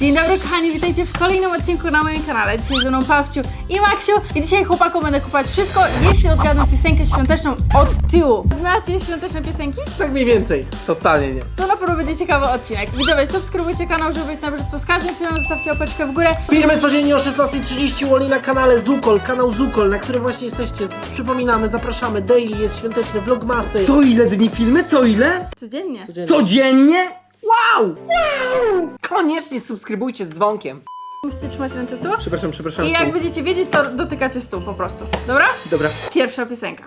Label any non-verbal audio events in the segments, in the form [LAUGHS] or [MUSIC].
Dzień dobry kochani, witajcie w kolejnym odcinku na moim kanale. Dzisiaj ze mną Pawciu i Maksiu i dzisiaj chłopakom będę kupować wszystko, jeśli odgadną piosenkę świąteczną od tyłu. Znacie świąteczne piosenki? Tak mniej więcej. Totalnie nie. To na pewno będzie ciekawy odcinek. Widzowie, subskrybujcie kanał, żeby być na bieżąco z każdym filmem, zostawcie łapeczkę w górę. Filmy codziennie o 16.30 Woli na kanale Zukol, kanał Zukol, na którym właśnie jesteście. Przypominamy, zapraszamy. Daily jest świąteczny vlogmasy. Co ile dni filmy? Co ile? Codziennie. Codziennie. Wow! wow! Koniecznie subskrybujcie z dzwonkiem. Musicie trzymać ręce tu. Przepraszam, przepraszam. I jak będziecie wiedzieć, to dotykacie stół po prostu. Dobra? Dobra. Pierwsza piosenka.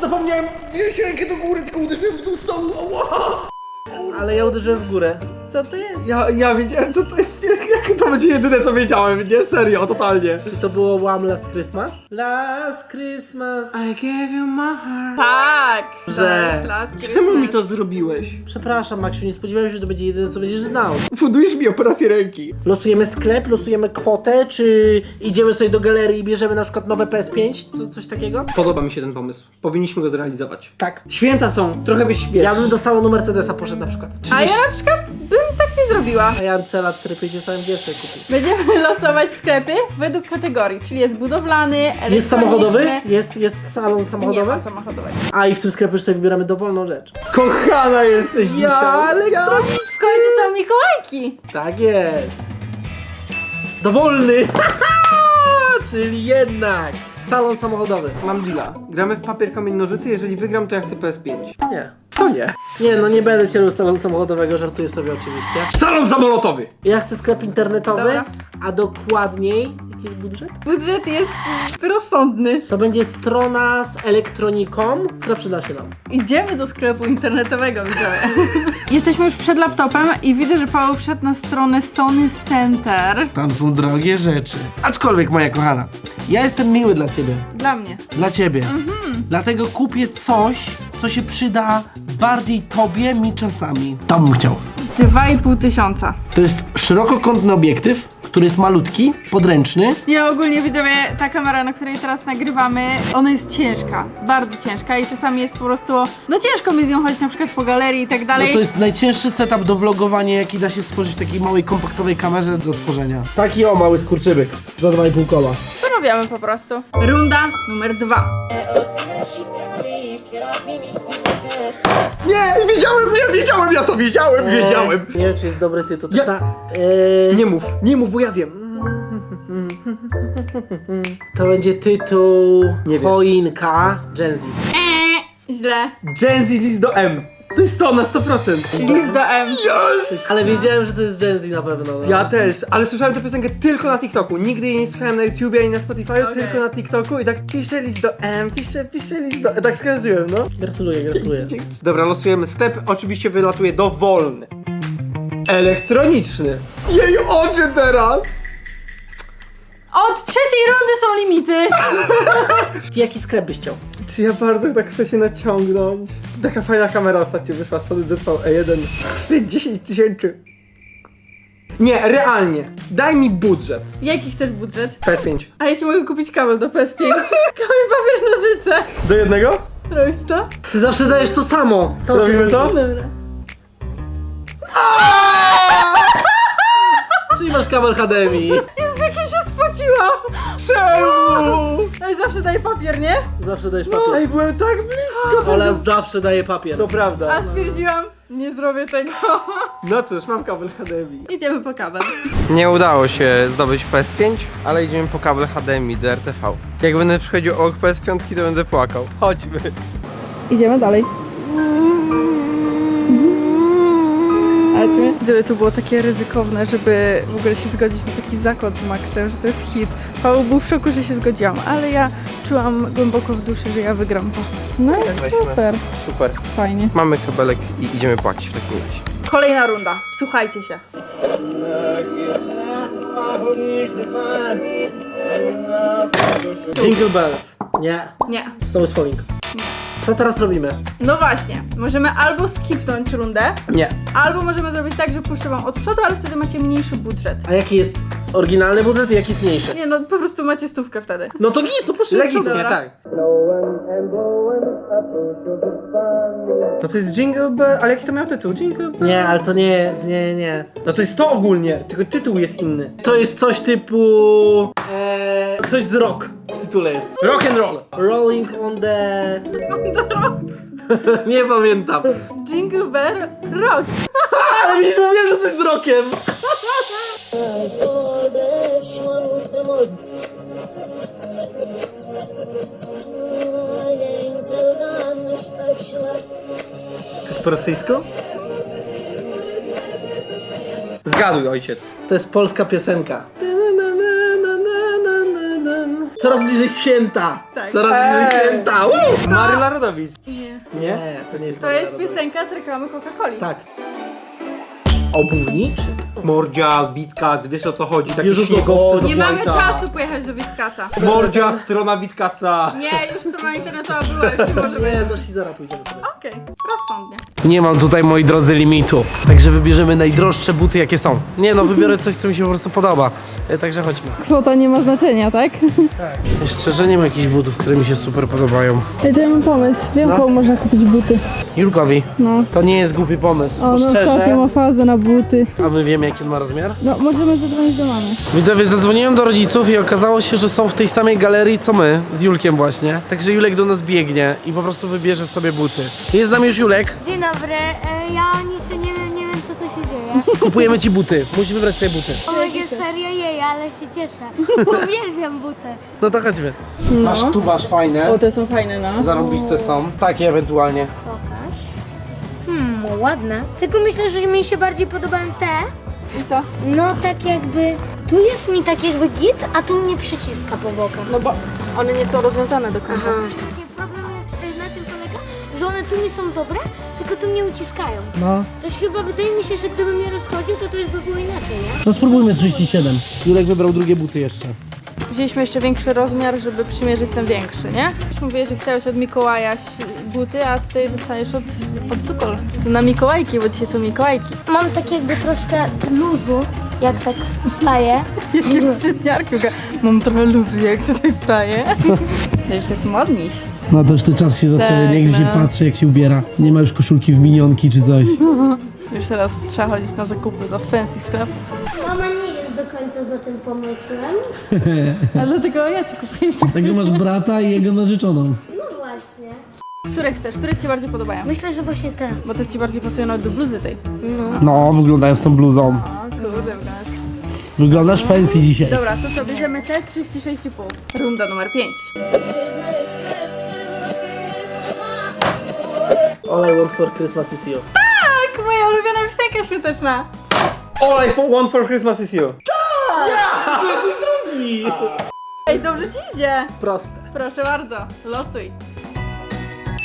Zapomniałem wziąć rękę do góry, tylko uderzyłem w tą stołu. Ała! Ale ja uderzyłem w górę. Co to jest? Ja, ja wiedziałem co to jest piękne, jak to będzie jedyne co wiedziałem, nie? Serio, totalnie. Czy to było One Last Christmas? Last Christmas. I gave you my heart. Tak! Że- To jest Last Czemu mi to zrobiłeś? Przepraszam, Maksiu, nie spodziewałem się, że to będzie jedyne, co będziesz znał. Fundujesz mi operację ręki. Losujemy sklep, losujemy kwotę, czy idziemy sobie do galerii i bierzemy na przykład nowe PS5, co, coś takiego? Podoba mi się ten pomysł. Powinniśmy go zrealizować. Tak. Święta są, trochę byś wiesz. Ja bym do salonu Mercedesa poszedł na przykład. A ja na przykład bym tak nie zrobiła. A ja bym cela 450 AMG sobie kupił. Będziemy [LAUGHS] losować sklepy według kategorii, czyli jest budowlany, elektroniczny. Jest samochodowy? Jest, jest salon Nie samochodowy? ma samochodowego. A i w tym sklepie już sobie wybieramy dowolną rzecz. Kochana jesteś dzisiaj. ale ja. W końcu są Mikołajki! Tak jest. Dowolny. [LAUGHS] Czyli jednak salon samochodowy. Mam deala. Gramy w papier, kamień, nożyce. Jeżeli wygram, to ja chcę PS5. Nie. To nie. Nie, no nie będę cię robił salonu samochodowego, żartuję sobie oczywiście. Salon samolotowy! Ja chcę sklep internetowy, Dobra. a dokładniej, jaki jest budżet? Budżet jest rozsądny. To będzie strona z elektroniką, która przyda się nam. Idziemy do sklepu internetowego, widzowie. [LAUGHS] Jesteśmy już przed laptopem i widzę, że Paweł wszedł na stronę Sony Center. Tam są drogie rzeczy. Aczkolwiek, moja kochana, ja jestem miły dla ciebie. Dla mnie. Dla ciebie. Dlatego kupię coś, co się przyda bardziej tobie, mi czasami. To bym chciał. 2,5 tysiąca. To jest szerokokątny obiektyw, który jest malutki, podręczny. Nie, ogólnie widzowie, ta kamera, na której teraz nagrywamy, ona jest ciężka. Bardzo ciężka i czasami jest po prostu, no ciężko mi z nią chodzić na przykład po galerii i tak No dalej. to jest najcięższy setup do vlogowania, jaki da się stworzyć w takiej małej, kompaktowej kamerze do tworzenia. Taki o, mały skurczybyk. Za 2,5 koła. Zamawiamy po prostu. Runda numer dwa. Nie, wiedziałem, nie, wiedziałem, ja to wiedziałem, wiedziałem. Nie wiem, czy jest dobry tytuł. To Ja- ta, e, Nie mów, nie mów, bo ja wiem. To będzie tytuł Nie wiesz. Choinka Gen Z. Eee, źle. Gen Z list do M. To jest to na 100%. List do M. Yes! Ale wiedziałem, że to jest Gen Z na pewno. No. Ja też, ale słyszałem tę piosenkę tylko na TikToku. Nigdy jej nie słuchałem na YouTubie ani na Spotify, Okej. tylko na TikToku i tak piszę list do M, piszę, piszę list do Tak skojarzyłem, no. Gratuluję, gratuluję. Dobra, losujemy sklep. Oczywiście wylatuje dowolny. Elektroniczny. Jej oczy teraz! Od trzeciej rundy są limity. Ty [LAUGHS] jaki sklep byś chciał? Czy ja bardzo tak chcę się naciągnąć? Taka fajna kamera ostatnio wyszła, Sony ZV-E1. Kosztuje 10 tysięcy. Nie, realnie. Daj mi budżet. Jaki chcesz budżet? PS5. A ja ci mogę kupić kabel do PS5. [LAUGHS] Kamień, papier, nożyce. Do jednego? Robisz to? Ty zawsze dajesz to samo. To Robimy to? Dobra. Czyli masz kabel HDMI. [LAUGHS] Jezu, jak ja się spociłam. Czemu? Zawsze daję papier, nie? Zawsze dajesz Ej, papier. byłem tak blisko. [GASPS] Ola zawsze daje papier. To prawda. A stwierdziłam, nie zrobię tego. [LAUGHS] No cóż, mam kabel HDMI. Idziemy po kabel. Nie udało się zdobyć PS5, ale idziemy po kabel HDMI do RTV. Jak będę przychodził obok PS5, to będę płakał. Chodźmy. Idziemy dalej. Gdyby to było takie ryzykowne, żeby w ogóle się zgodzić na taki zakład z Maxem, że to jest hit. Paweł był w szoku, że się zgodziłam, ale ja czułam głęboko w duszy, że ja wygram to. No weźmy. super, Super. fajnie. Mamy kabelek i idziemy płacić w takim razie. Kolejna runda. Słuchajcie się. Jingle bells. Nie. Nie. Snow is falling. Co teraz robimy? No właśnie, możemy albo skipnąć rundę, Nie. albo możemy zrobić tak, że puszczę wam od przodu, ale wtedy macie mniejszy budżet. A jaki jest Oryginalny budżet i jaki jest mniejszy? Nie no, po prostu macie stówkę wtedy. No to git, to proszę. Legitnie, Dobra. tak. No to jest Jingle Bell, ale jaki to miał tytuł? Jingle Bell? Nie, ale to nie, nie, nie. No to jest to ogólnie, tylko tytuł jest inny. To jest coś typu... Eee, coś z rock tytule jest. Rock and roll. Rolling on the... [LAUGHS] nie pamiętam. Jingle Bell Rock. [LAUGHS] Ale widzisz, mówiłem, że coś z rockiem. To jest po rosyjsku? Zgaduj, ojciec. To jest polska piosenka. Coraz bliżej święta. Tak. Coraz bliżej święta. Woo! Maryla Rodowicz. Nie. Nie? Nie, to nie jest To jest piosenka z reklamy Coca-Coli. Tak. Obuwniczy? Mordzia, Witkac, wiesz o co chodzi? Takie Wiesz, o co śniegowce chodzi. z Nie mamy White'a. czasu pojechać do Witkaca. Mordzia, strona Witkaca. Nie, już strona internetowa była, już nie może być. Nie, do Shizara pójdziemy sobie. Okej, rozsądnie. Nie mam tutaj, moi drodzy, limitu. Także wybierzemy najdroższe buty, jakie są. Nie no, wybiorę coś, co mi się po prostu podoba. E, Także chodźmy. Kwota nie ma znaczenia, tak? Szczerze nie ma jakichś butów, które mi się super podobają. Ja to ja mam pomysł. Wiem, komu można kupić buty. Julkowi, No. to nie jest głupi pomysł, bo On ostatnio szczerze, ma fazę na buty. a my wiemy jaki on ma rozmiar? No, możemy zadzwonić do mamy. Widzowie, zadzwoniłem do rodziców i okazało się, że są w tej samej galerii co my, z Julkiem właśnie. Także Julek do nas biegnie i po prostu wybierze sobie buty. Jest z nami już Julek, Dzień dobry, e, ja nic nie wiem, nie wiem co tu się dzieje. [LAUGHS] kupujemy ci buty. Musisz wybrać sobie buty. Omega serio jej, ale się cieszę. [LAUGHS] Uwielbiam buty. No to chodźmy. Masz tu, masz fajne. O, te są fajne, no. Zarąbiste są. Takie ewentualnie. Ładne. Tylko myślę, że mi się bardziej podobają te. I co? No tak jakby, tu jest mi tak jakby git, a tu mnie przyciska po bokach. No bo one nie są rozwiązane do końca. Taki problem jest y, na tym polega, że one tu nie są dobre, tylko tu mnie uciskają. No. Też chyba wydaje mi się, że gdybym je rozchodził, to to już by było inaczej, nie? To spróbujmy 37. Julek wybrał drugie buty jeszcze. Wzięliśmy jeszcze większy rozmiar, żeby przymierzyć ten większy, nie? Mówiłeś, że chciałeś od Mikołaja buty, a tutaj dostaniesz od, od Sukol. Na Mikołajki, bo dzisiaj są Mikołajki. Mam tak jakby troszkę luzu, jak tak wstaję. [LAUGHS] Jakim przymiarku? Mam trochę luzu, jak tutaj staję. [LAUGHS] To już jest modniś. No to już ten czas się zaczął, Tak, nie? Gdzie się no. patrzy, jak się ubiera. Nie ma już koszulki w minionki czy coś. [LAUGHS] Już teraz trzeba chodzić na zakupy do fancy sklepów. Za tym pomysłem. [LAUGHS] Ale dlatego ja ci kupię. Tego masz brata i jego narzeczoną. No właśnie. Które chcesz? Które ci się bardziej podobają? Myślę, że właśnie te. Bo te ci bardziej pasują nawet do bluzy tej. No, wyglądają z tą bluzą. O kurde, wyglądasz. Wyglądasz fancy dzisiaj. Dobra, to co, bierzemy te 36,5. Runda numer 5. All I want for Christmas is you. Tak, moja ulubiona piosenka świąteczna. All I want for Christmas is you. Ej, dobrze ci idzie. Proste. Proszę bardzo, losuj.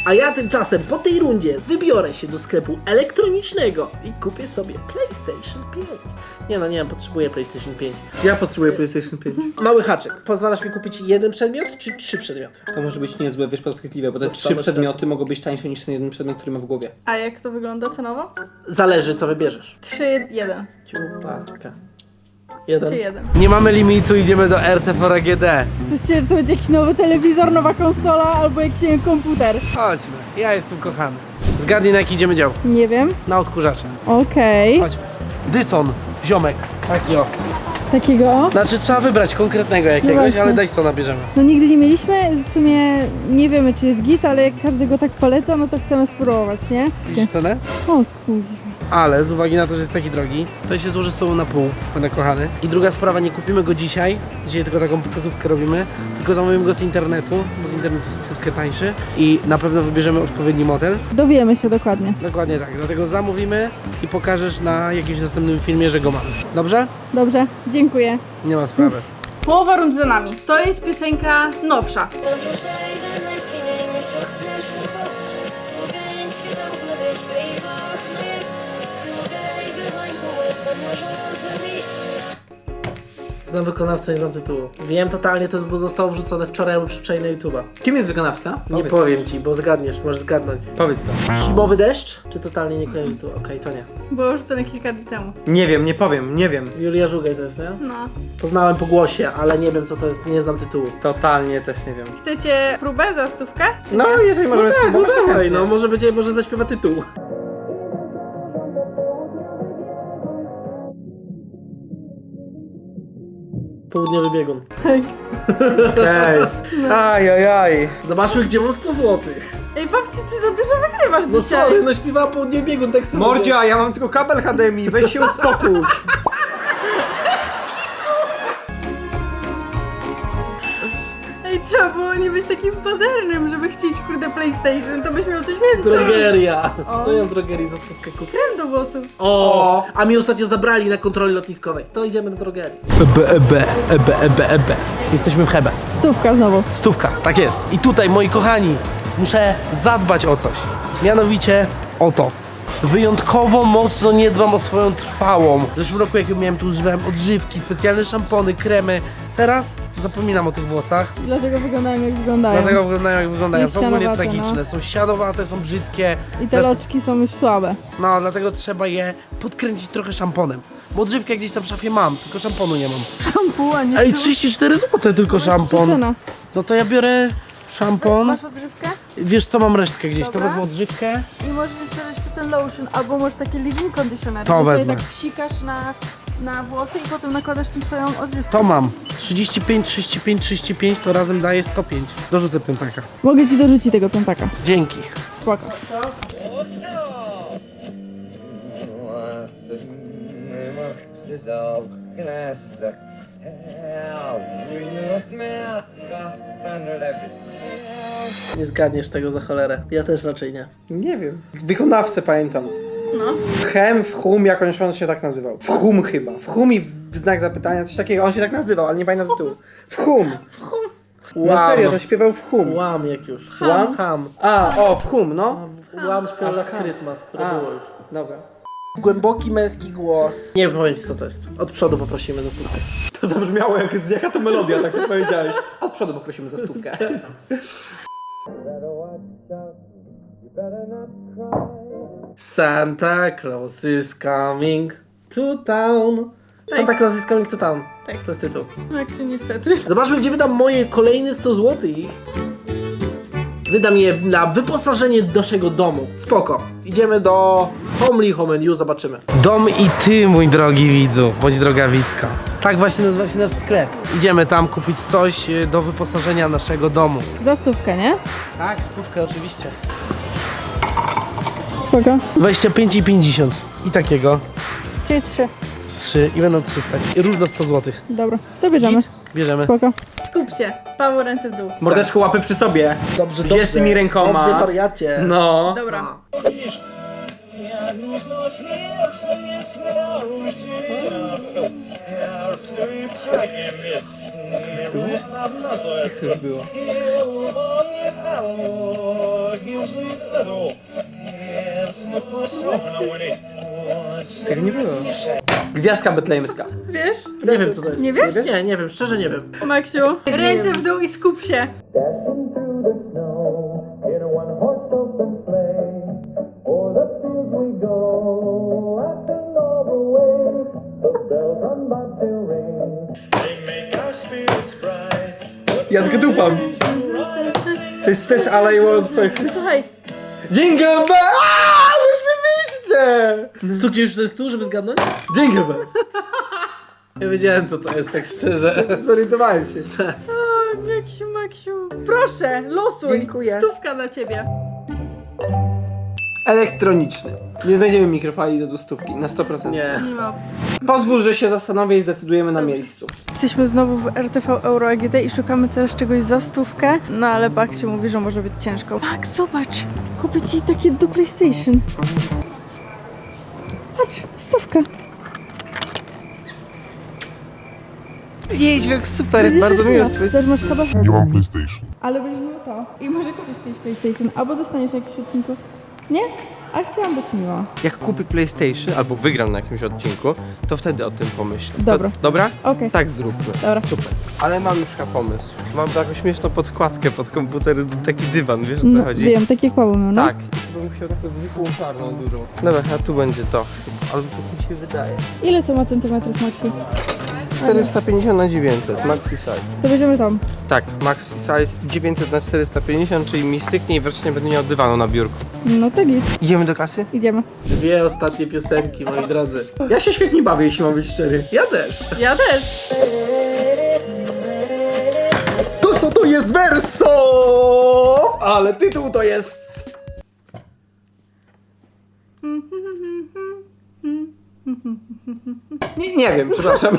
A ja tymczasem po tej rundzie wybiorę się do sklepu elektronicznego i kupię sobie PlayStation 5. Nie no, nie wiem, potrzebuję PlayStation 5. Ja potrzebuję PlayStation 5. Mały haczyk. Pozwalasz mi kupić jeden przedmiot czy trzy przedmioty? To może być niezłe, wiesz, perspektywę, bo te trzy przedmioty mogą być tańsze niż ten jeden przedmiot, który ma w głowie. A jak to wygląda cenowo? Zależy co wybierzesz. 3, 1. Jeden. Czy 1. Nie mamy limitu, idziemy do RTV AGD. Myślicie, że to będzie jakiś nowy telewizor, nowa konsola albo jakiś nie wiem, komputer? Chodźmy, ja jestem kochany. Zgadnij na jaki idziemy dział. Nie wiem. Na odkurzacze. Okej. Chodźmy. Dyson, ziomek. Taki o. Takiego? Znaczy trzeba wybrać konkretnego jakiegoś, właśnie. ale Dysona bierzemy. No nigdy nie mieliśmy, w sumie nie wiemy czy jest git, ale jak każdy go tak poleca, no to chcemy spróbować, nie? Widzisz cenę? O kuźwa. Ale z uwagi na to, że jest taki drogi, to się złoży z tobą na pół, będę kochany. I druga sprawa, nie kupimy go dzisiaj, dzisiaj tylko taką pokazówkę robimy, tylko zamówimy go z internetu, bo z internetu jest ciutkę tańszy i na pewno wybierzemy odpowiedni model. Dowiemy się dokładnie. Dokładnie tak, dlatego zamówimy i pokażesz na jakimś następnym filmie, że go mamy. Dobrze? Dobrze, dziękuję. Nie ma sprawy. Połowa rund za nami. To jest piosenka nowsza. Znam wykonawcę, nie znam tytułu. Wiem totalnie, to jest- bo zostało wrzucone wczoraj albo przedwczoraj na YouTube'a. Kim jest wykonawca? Nie Powiedz. powiem ci, bo zgadniesz, możesz zgadnąć. Powiedz to. Zimowy deszcz? Czy totalnie nie kojarzy tu? Okej, to nie. Było już na kilka dni temu. Nie wiem, nie powiem, nie wiem. Julia Żugaj to jest, nie? No. Poznałem po głosie, ale nie wiem co to jest, nie znam tytułu. Totalnie też nie wiem. Chcecie próbę za stówkę? No, jeżeli możemy Tak, no spróbować, to dawaj, chętnie. no może będzie, może zaśpiewa tytuł. Południowy biegun. Okej. Aj, aj, aj. Zobaczmy, gdzie mam 100 złotych. Ej, babci, ty za dużo wygrywasz No dzisiaj. sorry, no śpiewała południowy biegun, tak samo. Mordzia, ja mam tylko kabel HDMI, weź się uspokój. Trzeba było nie być takim pazernym, żeby chcieć kurde PlayStation, to byś miał coś więcej. Drogeria. O. Co ja w drogerii za stówkę kupię? Krem do włosów. O, a mi ostatnio zabrali na kontroli lotniskowej. To idziemy do drogerii. Ebe, ebe, ebe, ebe, ebe. Jesteśmy w Hebe. Stówka znowu. Stówka, tak jest. I tutaj, moi kochani, muszę zadbać o coś. Mianowicie o to. Wyjątkowo mocno nie dbam o swoją trwałą. W zeszłym roku, jak ją miałem, tu używałem odżywki, specjalne szampony, kremy. Teraz zapominam o tych włosach. Dlatego wyglądają jak wyglądają. Dlatego wyglądają jak wyglądają. I Są ogólnie siadowate, tragiczne. Są siadowate, są brzydkie. I te loczki są już słabe. No, dlatego trzeba je podkręcić trochę szamponem. Bo odżywkę gdzieś tam w szafie mam, tylko szamponu nie mam. Szampuł, a nie Ej, 34 zł tylko szampon. Cena. No to ja biorę szampon. Masz odżywkę? Wiesz co, mam resztkę gdzieś, to Dobra. wezmę odżywkę. I możesz jeszcze ten lotion, albo może taki leave-in conditioner. To sobie wezmę. tak psikasz na, na włosy i potem nakładasz tą twoją odżywkę. To mam. 35, 35, 35 to razem daje 105. Dorzucę piętaka. Mogę ci dorzucić tego piątaka. Dzięki. Spoko. Nie zgadniesz tego za cholerę. Ja też raczej nie. Nie wiem. Wykonawcę pamiętam. No. W Hem, w Hum, jakoś on się tak nazywał. W Hum chyba. W Hum i w znak zapytania, coś takiego. On się tak nazywał, ale nie pamiętam tytułu. W Hum. Na serio, to śpiewał w Hum. Łam jak już. Łam? Ham. A, o, w Hum, no. Łam śpiewał Last Christmas, które A. było już. Dobra. Głęboki męski głos. Nie wiem powiem ci co to jest. Od przodu poprosimy za stówkę. To zabrzmiało jak z jaka to melodia, tak jak powiedziałeś. Od przodu poprosimy za stówkę. Santa Claus is coming to town. Santa Claus is coming to town. Tak, to jest tytuł. Się niestety. Zobaczmy, gdzie wydam moje kolejne 100 zł. Wydam je na wyposażenie naszego domu. Spoko. Idziemy do Homely Home and You, zobaczymy. Dom i ty, mój drogi widzu, bądź droga Wicka. Tak właśnie nazywa się nasz sklep. Idziemy tam kupić coś e, do wyposażenia naszego domu. Za stówkę, nie? Tak, stówkę oczywiście. Spoko. 25 i 50. I takiego. Czyli trzy. 3 i będą 300. I równo 100 zł. Dobra, to bierzemy. Git? Bierzemy. Spoko. Skup się. Paweł ręce w dół. Mordeczko łapy przy sobie. Dobrze, Gdzie z tymi rękoma? Dobrze, wariacie. No. Dobra. Jak to już było? Tak nie było. Gwiazdka betlejemska. Wiesz? Nie wiem co to jest. Nie wiesz? Nie, nie wiem, szczerze nie wiem. Maksiu, ręce w dół i skup się. Ja tylko dupam. To jest też Alej World Słuchaj, Jingle Bell! Oczywiście! Stuki już to jest tu, żeby zgadnąć? Jingle Bells. Ja wiedziałem co to jest, tak szczerze. Zorientowałem się. o, Maksiu, Maksiu. Proszę, losuj. Dziękuję. Stówka dla ciebie. Elektroniczny. Nie znajdziemy mikrofali do dostówki, na 100%. Nie. Nie ma opcji. Pozwól, że się zastanowię i zdecydujemy na miejscu. Jesteśmy znowu w RTV Euro AGD i szukamy teraz czegoś za stówkę. No ale Baksiu mówi, że może być ciężko. Max, zobacz. Kupię ci takie do PlayStation. Patrz, stówka. Jedź, super, bardzo miło Też masz chyba... Nie mam PlayStation. Ale będziesz miał to. I może kupić kiedyś PlayStation. Albo dostaniesz jakiś odcinku. Nie? A chciałam być miła. Jak kupię PlayStation albo wygram na jakimś odcinku, to wtedy o tym pomyślę. Dobra. To, dobra? Okej. Tak zróbmy. Dobra. Super. Ale mam już chyba pomysł. Mam taką śmieszną podkładkę pod komputer, taki dywan, wiesz o co No, chodzi? wiem, takie miał, no. Tak. I bym chciał taką zwykłą czarną, dużą. Dobra, a tu będzie to. Ale to mi się wydaje. Ile to ma centymetrów, Maciu? 450 na 900, maxi size. To będziemy tam. Tak, maxi size 900 na 450, czyli mi styknie i wreszcie nie będę miał dywanu na biurku. No tak jest. Idziemy do kasy? Idziemy. Dwie ostatnie piosenki, moi drodzy. Ja się świetnie bawię, jeśli mam być szczery. Ja też. Ja też. To, to, to jest Verso! Ale tytuł to jest... Nie, nie wiem, przepraszam.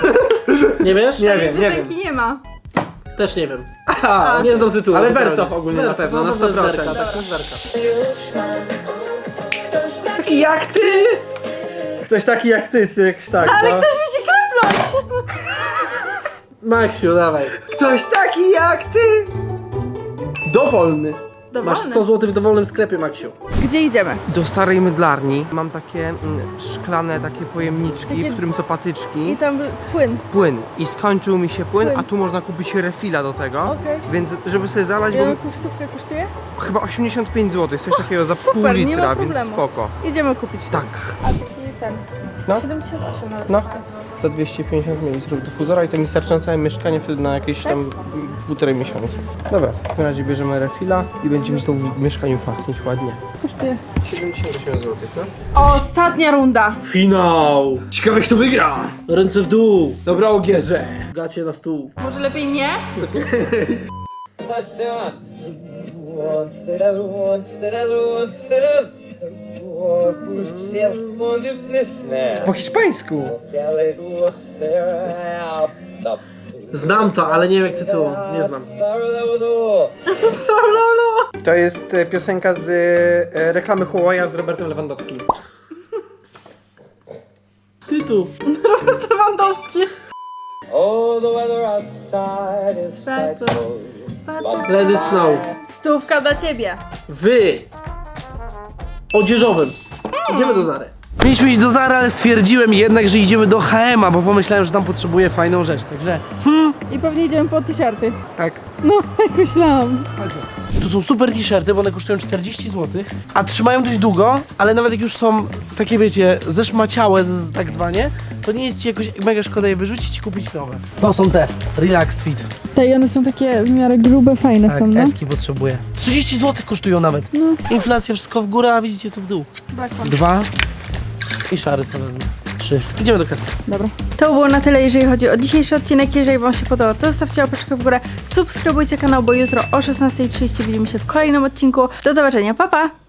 Nie wiesz? Nie wiem, nie wiem. Piosenki nie ma. Też nie wiem. A, Nie znam tytułu. Ale. Verso ogólnie na pewno, na to jest 100%. Werka, tak, Werka. Taki jak ty! Ktoś taki jak ty, czy tak, Ale no. ktoś musi klepnąć! Maksiu, dawaj. Ktoś taki jak ty! Dowolny. Masz 100 zł w dowolnym sklepie, Maksiu. Gdzie idziemy? Do starej mydlarni mam takie mm, szklane takie pojemniczki, Takie- w którym są I patyczki. tam płyn. Płyn. I skończył mi się płyn, Płyn. a tu można kupić refila do tego. Okej. Więc żeby sobie zalać, bo Ile stówkę kosztuje? chyba 85 zł, coś takiego za super, pół nie ma litra, więc problemu. spoko. Idziemy kupić. Tak. A taki ten. No. 78 nawet. No. Za 250 ml dyfuzora i to mi starczy na całe mieszkanie wtedy na jakieś tam półtorej miesiąca. Dobra, w takim razie bierzemy refila i będzie mi to w mieszkaniu pachnieć ładnie. Kosztuje. 78 zł, no? Ostatnia runda. Finał! Ciekawe kto wygra! Ręce w dół! Dobra, Ogierze. Gacie na stół. Może lepiej nie? Po hiszpańsku. Znam to, ale nie wiem jak tytułu. Nie znam. Sololo. [LAUGHS] To jest e, piosenka z e, reklamy Huawei z Robertem Lewandowskim. Tytuł. [LAUGHS] Lewandowski. Oh, the weather outside is frightful. Let it snow. Stówka dla ciebie. Wy. Odzieżowym. Idziemy do Zary. Mieliśmy iść do Zara, ale stwierdziłem jednak, że idziemy do H&M, bo pomyślałem, że tam potrzebuję fajną rzecz, także I pewnie idziemy po t-shirty. tak. No, [LAUGHS] jak myślałam. Tu są super t-shirty, bo one kosztują 40 zł, a trzymają dość długo, ale nawet jak już są takie, wiecie, zeszmaciałe z, tak zwanie, to nie jest ci jakoś mega szkoda je wyrzucić i kupić nowe. To są te Relaxed Fit. Te i one są takie w miarę grube, fajne Tak, są, no. eski potrzebuję. 30 zł kosztują nawet. Inflacja wszystko w górę, a widzicie to w dół. Dwa i szary co wezmę. Trzy. Idziemy do kasy. Dobra. To było na tyle, jeżeli chodzi o dzisiejszy odcinek. Jeżeli Wam się podobał, to zostawcie łapeczkę w górę, subskrybujcie kanał, bo jutro o 16.30 widzimy się w kolejnym odcinku. Do zobaczenia, pa pa!